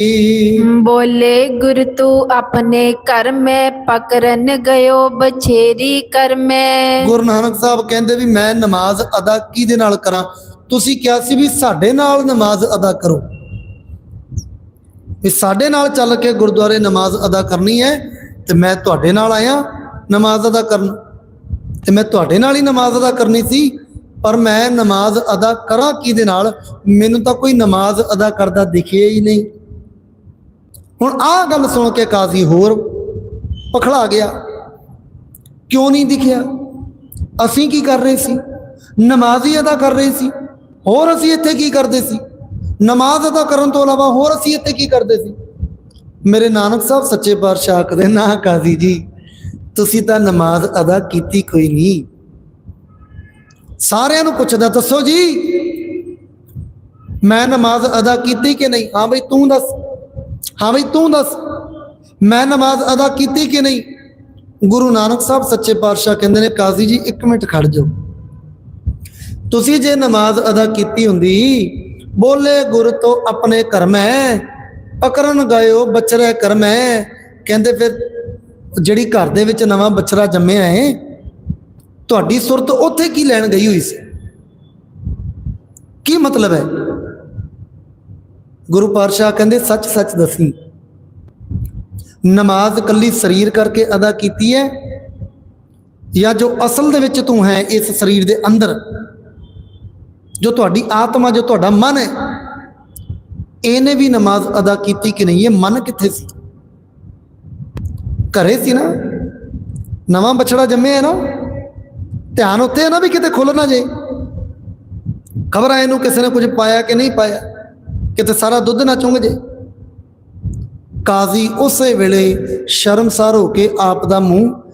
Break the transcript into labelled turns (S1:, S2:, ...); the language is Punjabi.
S1: बोले गुरु तू अपने कर में पकड़न गयो बछेरी कर में
S2: ਗੁਰੂ ਨਾਨਕ ਸਾਹਿਬ ਕਹਿੰਦੇ ਵੀ ਮੈਂ ਨਮਾਜ਼ ਅਦਾ ਕਿਹਦੇ ਨਾਲ ਕਰਾਂ ਤੁਸੀਂ ਕਿਹਾ ਸੀ ਵੀ ਸਾਡੇ ਨਾਲ ਨਮਾਜ਼ ਅਦਾ ਕਰੋ ਵੀ ਸਾਡੇ ਨਾਲ ਚੱਲ ਕੇ ਗੁਰਦੁਆਰੇ ਨਮਾਜ਼ ਅਦਾ ਕਰਨੀ ਹੈ ਤੇ ਮੈਂ ਤੁਹਾਡੇ ਨਾਲ ਆਇਆ ਨਮਾਜ਼ ਅਦਾ ਕਰਨ ਤੇ ਮੈਂ ਤੁਹਾਡੇ ਨਾਲ ਹੀ ਨਮਾਜ਼ ਅਦਾ ਕਰਨੀ ਸੀ ਪਰ ਮੈਂ ਨਮਾਜ਼ ਅਦਾ ਕਰਾਂ ਕਿਹਦੇ ਨਾਲ ਮੈਨੂੰ ਤਾਂ ਕੋਈ ਨਮਾਜ਼ ਅਦਾ ਕਰਦਾ ਦਿਖਿਆ ਹੀ ਨਹੀਂ ਹੁਣ ਆਹ ਗੱਲ ਸੁਣ ਕੇ ਕਾਜ਼ੀ ਹੋਰ ਪਖੜਾ ਗਿਆ। ਕਿਉਂ ਨਹੀਂ ਦਿਖਿਆ? ਅਸੀਂ ਕੀ ਕਰ ਰਹੇ ਸੀ? ਨਮਾਜ਼ੀ ਅਦਾ ਕਰ ਰਹੇ ਸੀ। ਹੋਰ ਅਸੀਂ ਇੱਥੇ ਕੀ ਕਰਦੇ ਸੀ? ਨਮਾਜ਼ ਅਦਾ ਕਰਨ ਤੋਂ ਇਲਾਵਾ ਹੋਰ ਅਸੀਂ ਇੱਥੇ ਕੀ ਕਰਦੇ ਸੀ? ਮੇਰੇ ਨਾਨਕ ਸਾਹਿਬ, ਸੱਚੇ ਪਾਤਸ਼ਾਹ ਆਖਦੇ ਨਾ ਕਾਜ਼ੀ ਜੀ, ਤੁਸੀਂ ਤਾਂ ਨਮਾਜ਼ ਅਦਾ ਕੀਤੀ ਕੋਈ ਨਹੀਂ। ਸਾਰਿਆਂ ਨੂੰ ਪੁੱਛਦਾ, ਦੱਸੋ ਜੀ, ਮੈਂ ਨਮਾਜ਼ ਅਦਾ ਕੀਤੀ ਕਿ ਨਹੀਂ? ਹਾਂ ਬਈ, ਤੂੰ ਦੱਸ। ਹਾਂ ਬਈ, ਤੂੰ ਦੱਸ, ਮੈਂ ਨਮਾਜ਼ ਅਦਾ ਕੀਤੀ ਕਿ ਨਹੀਂ? ਗੁਰੂ ਨਾਨਕ ਸਾਹਿਬ ਸੱਚੇ ਪਾਤਸ਼ਾਹ ਕਹਿੰਦੇ ਨੇ, ਕਾਜ਼ੀ ਜੀ 1 ਮਿੰਟ ਖੜ ਜਾਓ। ਤੁਸੀਂ ਜੇ ਨਮਾਜ਼ ਅਦਾ ਕੀਤੀ ਹੁੰਦੀ, ਬੋਲੇ ਗੁਰ ਤੋਂ ਆਪਣੇ ਕਰਮੈ ਪਕਰਨ ਗਇਓ ਬਚਰੇ ਕਰਮੈ ਕਹਿੰਦੇ ਫਿਰ ਜਿਹੜੀ ਘਰ ਦੇ ਵਿੱਚ ਨਵਾਂ ਬੱਚਰਾ ਜੰਮਿਆ ਹੈ, ਤੁਹਾਡੀ ਸੁਰਤ ਉੱਥੇ ਕੀ ਲੈਣ ਗਈ ਹੋਈ ਸੀ? ਕੀ ਮਤਲਬ ਹੈ? ਗੁਰੂ ਪਾਤਸ਼ਾਹ ਕਹਿੰਦੇ, ਸੱਚ ਸੱਚ ਦੱਸੀ। ਨਮਾਜ਼ ਕੱਲੀ ਸਰੀਰ ਕਰਕੇ ਅਦਾ ਕੀਤੀ ਹੈ ਜਾਂ ਜੋ ਅਸਲ ਦੇ ਵਿੱਚ ਤੂੰ ਹੈ, ਇਸ ਸਰੀਰ ਦੇ ਅੰਦਰ? ਜੋ ਤੁਹਾਡੀ ਆਤਮਾ, ਜੋ ਤੁਹਾਡਾ ਮਨ ਹੈ ਇਹਨੇ ਵੀ ਨਮਾਜ਼ ਅਦਾ ਕੀਤੀ ਕਿ ਨਹੀਂ? ਇਹ ਮਨ ਕਿੱਥੇ ਸੀ? ਘਰੇ ਸੀ ਨਾ? ਨਵਾਂ ਬਛੜਾ ਜੰਮਿਆ ਹੈ ਨਾ? ਧਿਆਨ ਉੱਤੇ ਹੈ ਨਾ ਵੀ ਕਿਤੇ ਖੁੱਲ ਨਾ ਜੇ ਖਬਰ ਆਏ ਇਹਨੂੰ ਕਿਸੇ ਨੇ ਕੁਝ ਪਾਇਆ ਕਿ ਨਹੀਂ ਪਾਇਆ? ਕਿਤੇ ਸਾਰਾ ਦੁੱਧ ਨਾ ਚੁੰਗ ਜੇ। ਕਾਜ਼ੀ ਉਸੇ ਵੇਲੇ ਸ਼ਰਮਸਾਰ ਹੋ ਕੇ ਆਪ ਦਾ ਮੂੰਹ